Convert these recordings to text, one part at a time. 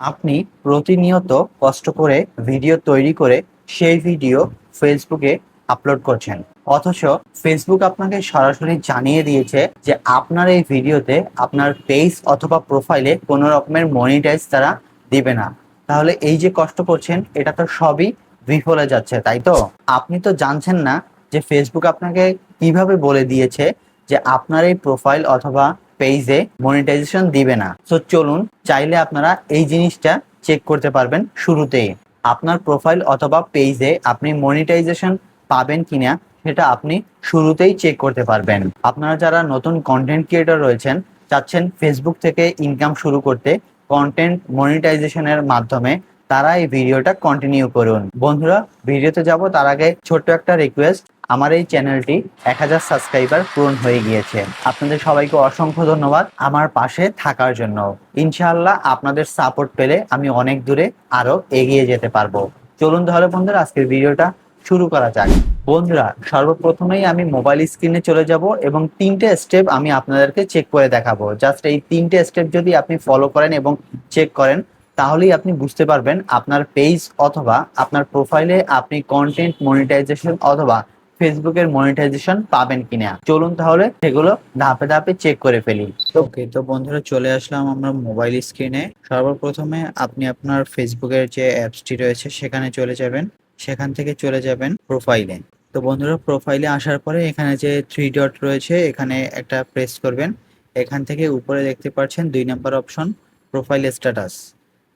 আপনি প্রতিনিয়ত কষ্ট করে ভিডিও তৈরি করে সেই ভিডিও ফেসবুকে আপলোড করছেন। অথচ ফেসবুক আপনাকে সরাসরি জানিয়ে দিয়েছে যে আপনার এই ভিডিওতে আপনার পেজ অথবা প্রোফাইলে কোনো রকমের মনিটাইজ তারা দিবে না। তাহলে এই যে কষ্ট করছেন, এটা তো সবই বিফলে যাচ্ছে, তাই তো? আপনি তো জানছেন না যে ফেসবুক আপনাকে কীভাবে বলে দিয়েছে যে আপনার এই প্রোফাইল অথবা পেজে মনিটাইজেশন দিবে না। তো চলুন, চাইলে আপনারা এই জিনিসটা চেক করতে পারবেন শুরুতেই। আপনার প্রোফাইল অথবা পেজে আপনি মনিটাইজেশন পাবেন কিনা, সেটা আপনি শুরুতেই চেক করতে পারবেন। আপনারা যারা নতুন কন্টেন্ট ক্রিয়েটর রয়েছেন, চাচ্ছেন ফেসবুক থেকে ইনকাম শুরু করতে কন্টেন্ট মনিটাইজেশনের মাধ্যমে, তারা এই ভিডিওটা কন্টিনিউ করুন। বন্ধুরা ভিডিওতে যাব, তার আগে ছোট্ট একটা রিকোয়েস্ট আমার এই চ্যানেলটি এক হাজার সাবস্ক্রাইবার পূরণ হয়ে গিয়েছে। আপনাদের সবাইকে অসংখ্য ধন্যবাদ আমার পাশে থাকার জন্য। ইনশাআল্লাহ আপনাদের সাপোর্ট পেলে আমি অনেক দূরে আরও এগিয়ে যেতে পারব। চলুন তাহলে বন্ধুরা, আজকের ভিডিওটা শুরু করা যাক। বন্ধুরা, সর্বপ্রথমেই আমি মোবাইল স্ক্রিনে চলে যাব এবং তিনটে স্টেপ আমি আপনাদেরকে চেক করে দেখাবো। জাস্ট এই তিনটে স্টেপ যদি আপনি ফলো করেন এবং চেক করেন, তাহলেই আপনি বুঝতে পারবেন আপনার পেজ অথবা আপনার প্রোফাইলে আপনি কন্টেন্ট মনিটাইজেশন অথবা ফেসবুকের মনিটাইজেশন পাবেন কিনা? চলুন তাহলে সেগুলো ধাপে ধাপে চেক করে ফেলি। ওকে তো বন্ধুরা চলে আসলাম আমরা মোবাইল স্ক্রিনে সর্বপ্রথমে আপনি আপনার ফেসবুকের যে অ্যাপসটি রয়েছে, সেখানে চলে যাবেন। সেখান থেকে চলে যাবেন প্রোফাইলে তো বন্ধুরা প্রোফাইলে আসার পরে এখানে যে থ্রি ডট রয়েছে, এখানে একটা প্রেস করবেন। এখান থেকে উপরে দেখতে পাচ্ছেন দুই নাম্বার অপশন প্রোফাইল স্ট্যাটাস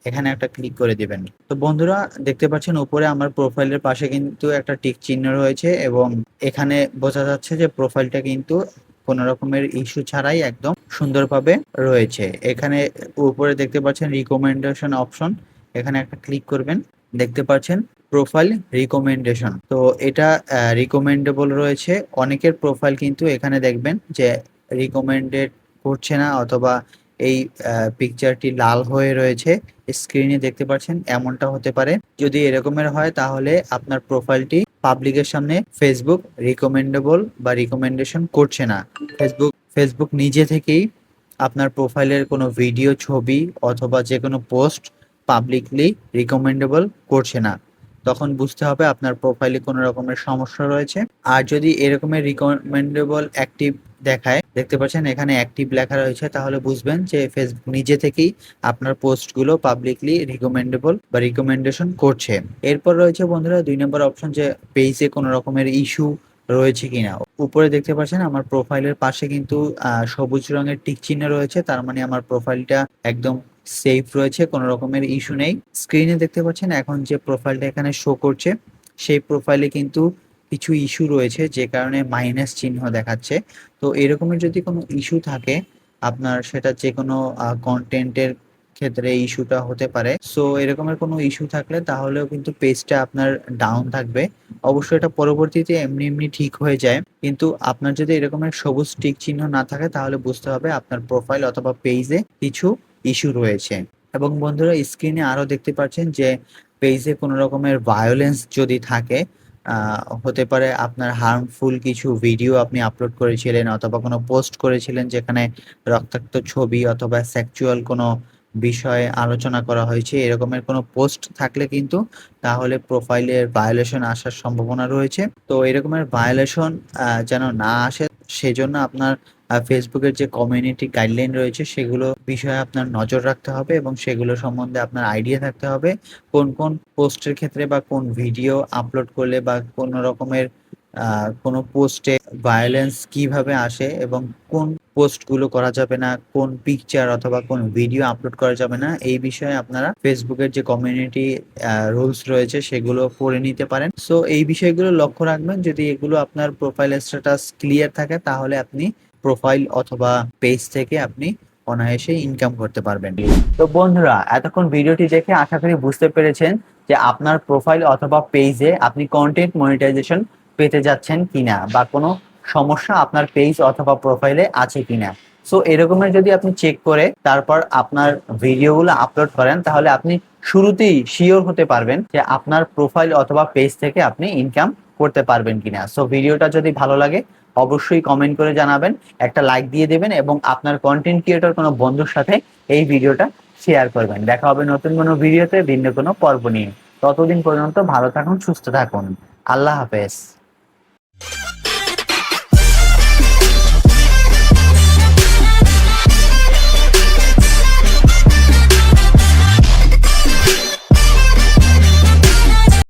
এখানে একটা ক্লিক করে দিবেন। তো বন্ধুরা, দেখতে পাচ্ছেন উপরে আমার প্রোফাইলের পাশে কিন্তু একটা টিক চিহ্ন রয়েছে এবং এখানে বোঝা যাচ্ছে যে প্রোফাইলটা কিন্তু কোনো রকমের ইস্যু ছাড়াই একদম সুন্দরভাবে রয়েছে। এখানে উপরে দেখতে পাচ্ছেন রিকমেন্ডেশন অপশন এখানে একটা ক্লিক করবেন, দেখতে পাচ্ছেন প্রোফাইল রিকমেন্ডেশন তো এটা রিকমেন্ডেবল রয়েছে। অনেকের প্রোফাইল কিন্তু এখানে দেখবেন যে রিকমেন্ডেড করছে না অথবা এই পিকচারটি লাল হয়ে রয়েছে। স্ক্রিনে দেখতে পাচ্ছেন, এমনটা হতে পারে। যদি এরকমের হয়, তাহলে আপনার প্রোফাইলটি পাবলিকের সামনে ফেসবুক রিকমেন্ডেবল বা রিকমেন্ডেশন করছে না। ফেসবুক ফেসবুক নিজে থেকেই আপনার প্রোফাইলের কোনো ভিডিও ছবি অথবা যে কোনো পোস্ট পাবলিকলি রিকমেন্ডেবল করছে না। তখন বুঝতে হবে আপনার প্রোফাইলে কোনো রকমের সমস্যা রয়েছে। আর যদি এরকমের রিকমেন্ডেবল অ্যাক্টিভ দেখায় দেখতে পাচ্ছেন, এখানে অ্যাক্টিভ লেখা রয়েছে। তাহলে বুঝবেন যে ফেসবুক নিজে থেকেই আপনার পোস্টগুলো পাবলিকলি রিকমেন্ডেবল বা রিকমেন্ডেশন করছে। এরপর রয়েছে বন্ধুরা, দুই নম্বর অপশন যে পেজে কোনো রকমের ইস্যু রয়েছে কিনা। উপরে দেখতে পাচ্ছেন, আমার প্রোফাইলের পাশে কিন্তু সবুজ রঙের টিক চিহ্ন রয়েছে। তার মানে আমার প্রোফাইলটা একদম সেফ রয়েছে, কোনো রকমের ইস্যু নেই। স্ক্রিনে দেখতে পাচ্ছেন, এখন যে প্রোফাইলটা এখানে শো করছে, সেই প্রোফাইলে কিন্তু কিছু ইস্যু রয়েছে যে কারণে মাইনাস চিহ্ন দেখাচ্ছে। তো এরকমের যদি কোনো ইস্যু থাকে, আপনার সেটা যে কোনো কন্টেন্টের ক্ষেত্রে ইস্যুটা হতে পারে। সো এরকমের কোনো ইস্যু থাকলে তাহলেও কিন্তু পেজটা আপনার ডাউন থাকবে। অবশ্যই এটা পরবর্তীতে এমনি এমনি ঠিক হয়ে যায়। কিন্তু আপনার যদি এরকমের সবুজ টিক চিহ্ন না থাকে, তাহলে বুঝতে হবে আপনার প্রোফাইল অথবা পেজে কিছু ইস্যু রয়েছে। এবং বন্ধুরা স্ক্রিনে আরও দেখতে পাচ্ছেন যে পেজে কোনো রকমের ভায়োলেন্স যদি থাকে হতে পারে আপনার হার্মফুল কিছু ভিডিও আপনি আপলোড করেছিলেন অথবা কোনো পোস্ট করেছিলেন যেখানে রক্তাক্ত ছবি অথবা সেক্সুয়াল কোনো বিষয়ে আলোচনা করা হয়েছে এরকমের কোনো পোস্ট থাকলে কিন্তু তাহলে প্রোফাইলের ভায়োলেশন আসার সম্ভাবনা রয়েছে। তো এরকমের ভায়োলেশন যেন না আসে সেজন্য আপনার ফেসবুকের যে কমিউনিটি গাইডলাইন রয়েছে, সেগুলো বিষয়ে আপনার নজর রাখতে হবে এবং সেগুলো সম্বন্ধে আপনার আইডিয়া থাকতে হবে। কোন কোন পোস্টের ক্ষেত্রে বা কোন ভিডিও আপলোড করলে বা কোন রকমের কোনো পোস্টে ভায়োলেন্স কীভাবে আসে এবং কোন পোস্টগুলো করা যাবে না, কোন পিকচার অথবা কোন ভিডিও আপলোড করা যাবে না, এই বিষয়ে আপনারা ফেসবুকের যে কমিউনিটি রুলস রয়েছে, সেগুলো পড়ে নিতে পারেন। সো এই বিষয়গুলো লক্ষ্য রাখবেন, যদি এগুলো আপনার প্রোফাইল স্ট্যাটাস ক্লিয়ার থাকে, তাহলে আপনি প্রোফাইল অথবা পেজ থেকে আপনি অনায়াসে ইনকাম করতে পারবেন। তো বন্ধুরা, এতক্ষণ ভিডিওটি দেখে আশা করি বুঝতে পেরেছেন যে আপনার প্রোফাইল অথবা পেজে আপনি কন্টেন্ট মনিটাইজেশন পেতে যাচ্ছেন কিনা বা কোনো সমস্যা আপনার পেজ অথবা প্রোফাইলে আছে কিনা। সো এরকমের যদি আপনি চেক করে তারপর আপনার ভিডিওগুলো আপলোড করেন, তাহলে আপনি শুরুতেই শিওর হতে পারবেন যে আপনার প্রোফাইল অথবা পেজ থেকে আপনি ইনকাম করতে পারবেন কিনা। সো ভিডিওটা যদি ভালো লাগে, অবশ্যই কমেন্ট করে জানাবেন, একটা লাইক দিয়ে দেবেন এবং আপনার কন্টেন্ট ক্রিয়েটর কোনো বন্ধুর সাথে এই ভিডিওটা শেয়ার করবেন। দেখা হবে নতুন কোনো ভিডিওতে ভিন্ন কোনো পর্ব নিয়ে। ততদিন পর্যন্ত ভালো থাকুন, সুস্থ থাকুন। আল্লাহ হাফেজ।